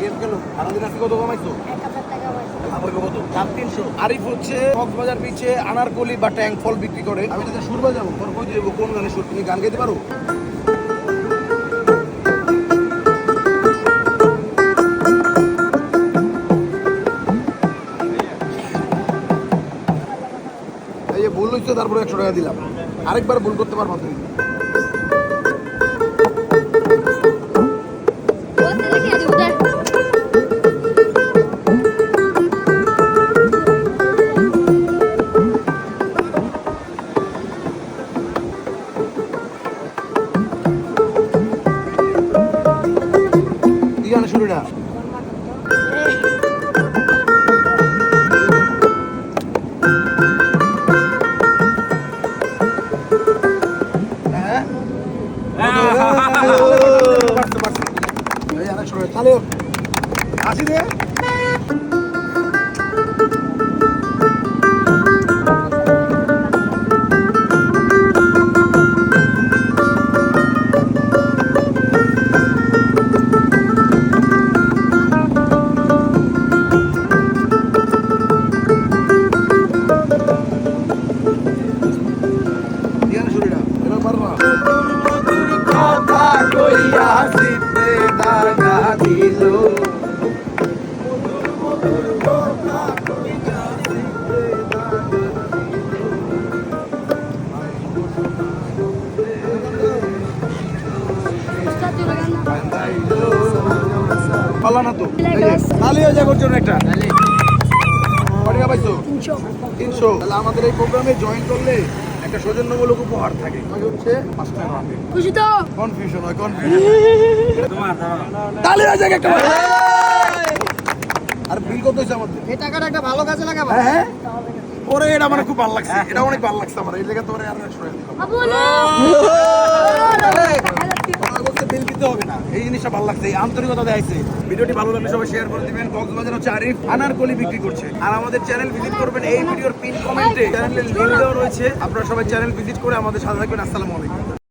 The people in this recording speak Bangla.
গেম কাছে কত কমাইছো? আরিফ হচ্ছে কক্সবাজার বিচে আনারকলি বা ট্যাঙ্ক ফল বিক্রি করে। আমি যদি সুর বাজাবো তোর কই দেবো কোন গানে সুর? তুমি গান গাইতে পারো? এই যে ভুল হচ্ছে তারপরে একশো টাকা দিলাম। আরেকবার ভুল করতে পারব তুমি। আসি রে সিতে দাগা দিল উস্তাদ দিল গান না পালা না তো তালি হয়ে যাবে জন্য একটা। কত টাকা পাইছো তিনশো। তিনশো তাহলে আমাদের এই প্রোগ্রামে জয়েন করলে একটা সৌজন্যমূলক উপহার থাকে। হচ্ছে খুশি তো? কনফিউশন হয় কনফিউশন তালি হয়ে একটা আর বিল কত হয়েছে আমাদের এই টাকাটা একটা ভালো কাজে লাগাবো। হ্যাঁ হ্যাঁ। ওরে এটা মানে খুব ভালো লাগছে। এটা অনেক ভালো লাগছে আমার। এই জায়গা তোরে আর একশো টাকা দিলাম। আবু না মনে করছে বিল দিতে হবে না এই জিনিসটা ভালো লাগছে আন্তরিকতা দেখাইছে ভিডিওটি ভালো লাগলে সবাই শেয়ার করে দিবেন। কক্সবাজার হচ্ছে আরিফ আনারকলি বিক্রি করছে। আর আমাদের চ্যানেল ভিজিট করবেন এই ভিডিওর পিন কমেন্টে চ্যানেলের লিঙ্ক দেওয়া রয়েছে। আপনারা সবাই চ্যানেল ভিজিট করে আমাদের সাথে থাকবেন। আসসালামু আলাইকুম।